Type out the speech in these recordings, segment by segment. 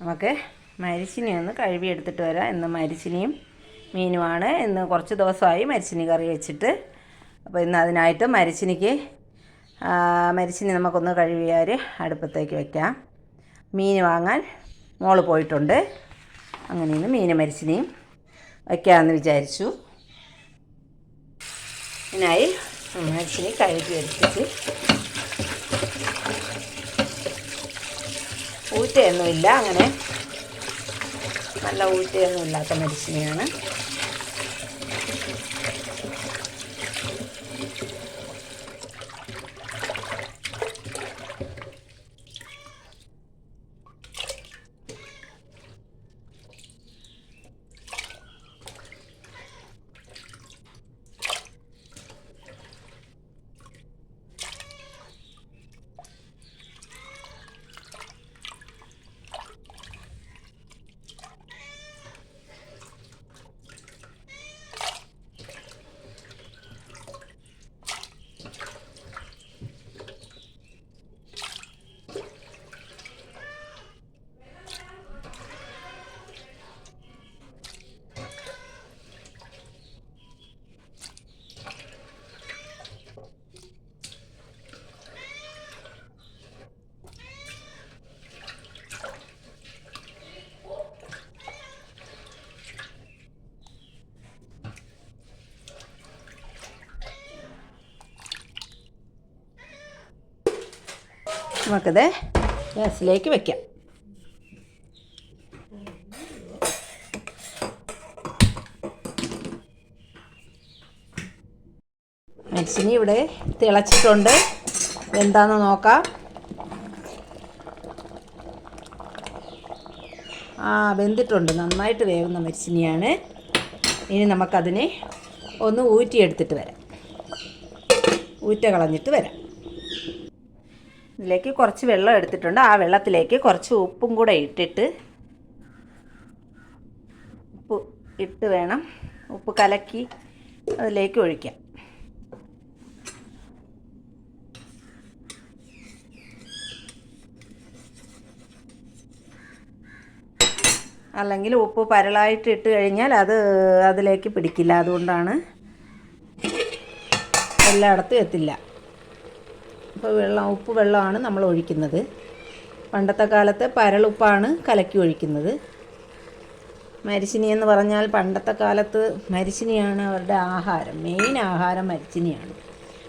നമുക്ക് മരിച്ചിനി ഒന്ന് കഴുകി എടുത്തിട്ട് വരാം. ഇന്ന് മരിച്ചിനിയും മീനുമാണ്. ഇന്ന് കുറച്ച് ദിവസമായി മരിച്ചിനി കറി വെച്ചിട്ട്. അപ്പോൾ ഇന്ന് അതിനായിട്ട് മരിച്ചിനിക്ക് മരിച്ചിനി നമുക്കൊന്ന് കഴുകിയാൽ അടുപ്പത്തേക്ക് വെക്കാം. മീൻ വാങ്ങാൻ മോൾ പോയിട്ടുണ്ട്. അങ്ങനെ ഇന്ന് മീൻ മരിച്ചിനിയും വയ്ക്കാമെന്ന് വിചാരിച്ചു. ഇതിനായി മരിച്ചിനി കഴുകി എടുത്തിട്ട് ഊറ്റയൊന്നുമില്ല അങ്ങനെ നല്ല ഊറ്റയൊന്നും ഇല്ലാത്ത മരിച്ചിനിയാണ് നമുക്കിത് ഗ്യാസിലേക്ക് വെക്കാം. മരിച്ചിനി ഇവിടെ തിളച്ചിട്ടുണ്ട്. എന്താണെന്ന് നോക്കാം. ആ വെന്തിട്ടുണ്ട്. നന്നായിട്ട് വേവുന്ന മരിച്ചിനിയാണ് ഇനി നമുക്കതിനെ ഒന്ന് ഊറ്റിയെടുത്തിട്ട് വരാം. ഊറ്റ കളഞ്ഞിട്ട് വരാം. ഇതിലേക്ക് കുറച്ച് വെള്ളം എടുത്തിട്ടുണ്ട്. ആ വെള്ളത്തിലേക്ക് കുറച്ച് ഉപ്പും കൂടെ ഇട്ടിട്ട് ഉപ്പ് ഇട്ട് വേണം ഉപ്പ് കലക്കി അതിലേക്ക് ഒഴിക്കാം. അല്ലെങ്കിൽ ഉപ്പ് പരളായിട്ട് ഇട്ട് കഴിഞ്ഞാൽ അത് അതിലേക്ക് പിടിക്കില്ല. അതുകൊണ്ടാണ് എല്ലായിടത്തും എത്തില്ല. അപ്പോൾ വെള്ളം ഉപ്പ് വെള്ളമാണ് നമ്മൾ ഒഴിക്കുന്നത്. പണ്ടത്തെ കാലത്ത് പരളുപ്പാണ് കലക്കി ഒഴിക്കുന്നത്. മരിച്ചിനി എന്ന് പറഞ്ഞാൽ പണ്ടത്തെ കാലത്ത് മരിച്ചിനിയാണ് അവരുടെ ആഹാരം. മെയിൻ ആഹാരം മരിച്ചിനിയാണ്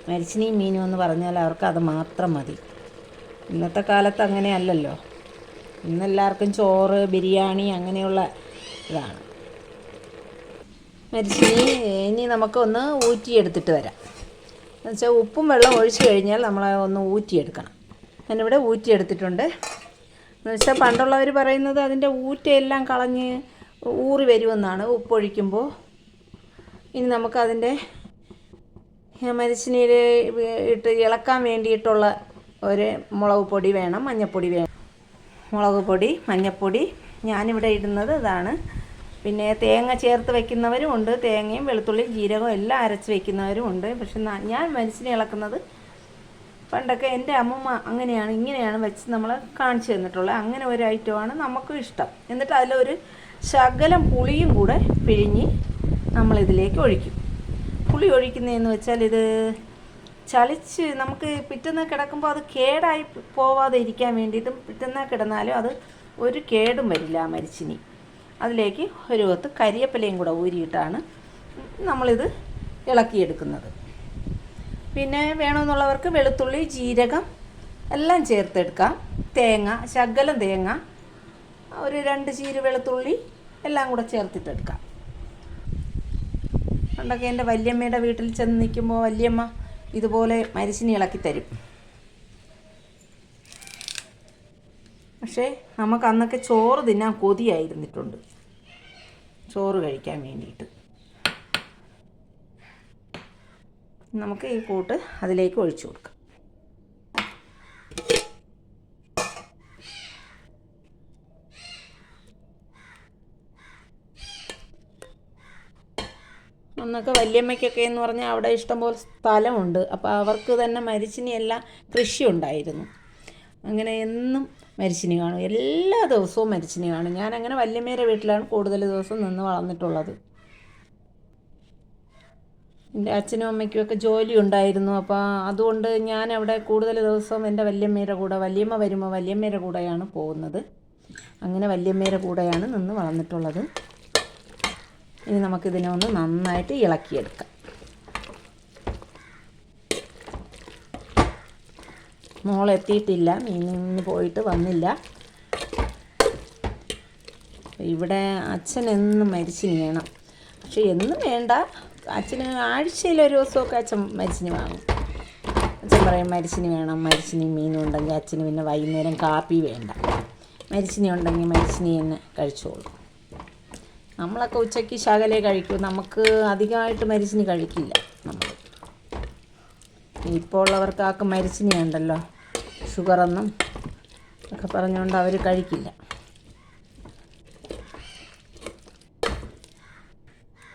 മരിച്ചിനിയും മീനും എന്ന് പറഞ്ഞാൽ അവർക്ക് അത് മാത്രം മതി. ഇന്നത്തെ കാലത്ത് അങ്ങനെയല്ലല്ലോ ഇന്നെല്ലാവർക്കും ചോറ് ബിരിയാണി അങ്ങനെയുള്ള ഇതാണ്. മരിച്ചിനി ഇനി നമുക്കൊന്ന് ഊറ്റിയെടുത്തിട്ട് വരാം. എന്നുവെച്ചാൽ ഉപ്പും വെള്ളം ഒഴിച്ച് കഴിഞ്ഞാൽ നമ്മൾ ഒന്ന് ഊറ്റിയെടുക്കണം. ഞാനിവിടെ ഊറ്റിയെടുത്തിട്ടുണ്ട്. എന്നുവെച്ചാൽ പണ്ടുള്ളവർ പറയുന്നത് അതിന്റെ ഊറ്റയെല്ലാം കളഞ്ഞ് ഊറി വരുമെന്നാണ് ഉപ്പൊഴിക്കുമ്പോൾ ഇനി നമുക്കതിന്റെ മരിച്ചിനിയിൽ ഇട്ട് ഇളക്കാൻ വേണ്ടിയിട്ടുള്ള ഒരു മുളക് പൊടി വേണം മഞ്ഞൾപ്പൊടി വേണം. മുളക് പൊടി മഞ്ഞൾപ്പൊടി ഞാനിവിടെ ഇടുന്നത് ഇതാണ് പിന്നെ തേങ്ങ ചേർത്ത് വെക്കുന്നവരും ഉണ്ട്. തേങ്ങയും വെളുത്തുള്ളിയും ജീരകവും എല്ലാം അരച്ച് വെക്കുന്നവരും ഉണ്ട്. പക്ഷെ ഞാൻ മനസ്സിനെ ഇളക്കുന്നത് പണ്ടൊക്കെ എന്റെ അമ്മമ്മ അങ്ങനെയാണ് ഇങ്ങനെയാണ് വെച്ച് നമ്മൾ കാണിച്ചു തന്നിട്ടുള്ളത്. അങ്ങനെ ഒരു ഐറ്റമാണ് നമുക്കും ഇഷ്ടം. എന്നിട്ട് അതിലൊരു ശകലം പുളിയും കൂടെ പിഴിഞ്ഞ് നമ്മളിതിലേക്ക് ഒഴിക്കും. പുളി ഒഴിക്കുന്നതെന്ന് വെച്ചാൽ ഇത് ചളിച്ച് നമുക്ക് പിറ്റുന്ന കിടക്കുമ്പോൾ അത് കേടായി പോവാതെ ഇരിക്കാൻ വേണ്ടിയിട്ടും പിറ്റുന്ന കിടന്നാലും അത് ഒരു കേടും വരില്ല ആ മരിച്ചിനി. അതിലേക്ക് ഒരു കൊത്ത് കരിയപ്പലയും കൂടെ ഊരിയിട്ടാണ് നമ്മളിത് ഇളക്കിയെടുക്കുന്നത്. പിന്നെ വേണമെന്നുള്ളവർക്ക് വെളുത്തുള്ളി ജീരകം എല്ലാം ചേർത്തെടുക്കാം. തേങ്ങ ശകലം തേങ്ങ ഒരു രണ്ട് ചീര് വെളുത്തുള്ളി എല്ലാം കൂടെ ചേർത്തിട്ടെടുക്കാം. പണ്ടൊക്കെ എന്റെ വല്യമ്മയുടെ വീട്ടിൽ ചെന്ന് നിൽക്കുമ്പോൾ വല്യമ്മ ഇതുപോലെ മരിച്ചിനി ഇളക്കി തരും പക്ഷേ നമുക്ക് അന്നൊക്കെ ചോറ് തിന്നാൻ കൊതിയായിരുന്നിട്ടുണ്ട്. ചോറ് കഴിക്കാൻ വേണ്ടിയിട്ട്. നമുക്ക് ഈ കൂട്ട് അതിലേക്ക് ഒഴിച്ചു കൊടുക്കാം. അന്നൊക്കെ വല്യമ്മയ്ക്കൊക്കെ എന്ന് പറഞ്ഞാൽ അവിടെ ഇഷ്ടംപോലെ സ്ഥലമുണ്ട്. അപ്പോൾ അവർക്ക് തന്നെ മരിച്ചിനിയെല്ലാം കൃഷി ഉണ്ടായിരുന്നു അങ്ങനെ എന്നും മരിച്ചിനി കാണും. എല്ലാ ദിവസവും മരിച്ചിനി കാണും. ഞാൻ അങ്ങനെ വല്യമ്മേരെ വീട്ടിലാണ് കൂടുതൽ ദിവസം നിന്ന് വളർന്നിട്ടുള്ളത്. എന്റെ അച്ഛനും അമ്മയ്ക്കും ഒക്കെ ജോലി ഉണ്ടായിരുന്നു. അപ്പോൾ അതുകൊണ്ട് ഞാൻ അവിടെ കൂടുതൽ ദിവസം എന്റെ വല്യമ്മേരെ കൂടെ വല്യമ്മ വരുമ്പോൾ വല്യമ്മേരെ കൂടെയാണ് പോകുന്നത്. അങ്ങനെ വല്യമ്മേരെ കൂടെയാണ് നിന്ന് വളർന്നിട്ടുള്ളത്. ഇനി നമുക്കിതിനെ ഒന്ന് നന്നായിട്ട് ഇളക്കിയെടുക്കാം. മോളെത്തിയിട്ടില്ല. മീനിന്ന് പോയിട്ട് വന്നില്ല. ഇവിടെ അച്ഛൻ എന്നും മരിച്ചിന് വേണം. പക്ഷെ എന്നും വേണ്ട. അച്ഛന് ആഴ്ചയിൽ ഒരു ദിവസമൊക്കെ അച്ഛൻ മരിച്ചിന് വാങ്ങും. അച്ഛൻ പറയും മരിച്ചിന് വേണം മരിച്ചിന് മീനുണ്ടെങ്കിൽ അച്ഛന് പിന്നെ വൈകുന്നേരം കാപ്പി വേണ്ട. മരിച്ചിനി ഉണ്ടെങ്കിൽ മരിച്ചിനി തന്നെ കഴിച്ചോളൂ. നമ്മളൊക്കെ ഉച്ചയ്ക്ക് ശകലേ കഴിക്കൂ. നമുക്ക് അധികമായിട്ട് മരിച്ചിനി കഴിക്കില്ല നമ്മൾ. ഇപ്പോൾ ഉള്ളവർക്ക് ആർക്ക് മരിച്ചിനി ഉണ്ടല്ലോ ഷുഗറൊന്നും ഒക്കെ പറഞ്ഞുകൊണ്ട് അവർ കഴിക്കില്ല.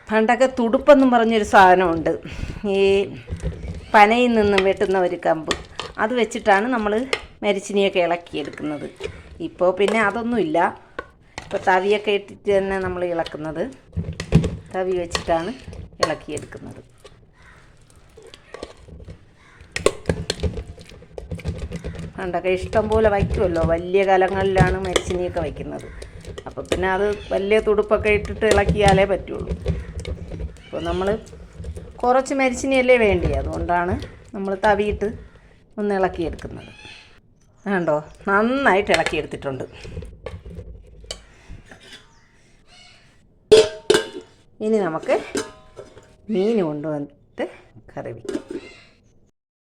പണ്ടൊക്കെ തുടുപ്പെന്നും പറഞ്ഞൊരു സാധനമുണ്ട്. ഈ പനയിൽ നിന്നും വെട്ടുന്ന ഒരു കമ്പ്. അത് വെച്ചിട്ടാണ് നമ്മൾ മരിച്ചിനിയൊക്കെ ഇളക്കിയെടുക്കുന്നത്. ഇപ്പോൾ പിന്നെ അതൊന്നുമില്ല. ഇപ്പോൾ തവിയൊക്കെ ഇട്ടിട്ട് തന്നെ നമ്മൾ ഇളക്കുന്നത്. തവി വെച്ചിട്ടാണ് ഇളക്കിയെടുക്കുന്നത്. പണ്ടൊക്കെ ഇഷ്ടം പോലെ വയ്ക്കുമല്ലോ. വലിയ കലങ്ങളിലാണ് മരിച്ചിനിയൊക്കെ വയ്ക്കുന്നത്. അപ്പോൾ പിന്നെ അത് വലിയ തുടുപ്പൊക്കെ ഇട്ടിട്ട് ഇളക്കിയാലേ പറ്റുള്ളൂ. അപ്പോൾ നമ്മൾ കുറച്ച് മരിച്ചിനിയല്ലേ വേണ്ടി അതുകൊണ്ടാണ് നമ്മൾ തവിയിട്ട് ഒന്ന് ഇളക്കിയെടുക്കുന്നത്. കണ്ടോ? നന്നായിട്ട് ഇളക്കിയെടുത്തിട്ടുണ്ട്. ഇനി നമുക്ക് മീൻ കൊണ്ടുവന്നിട്ട് കറി വയ്ക്കാം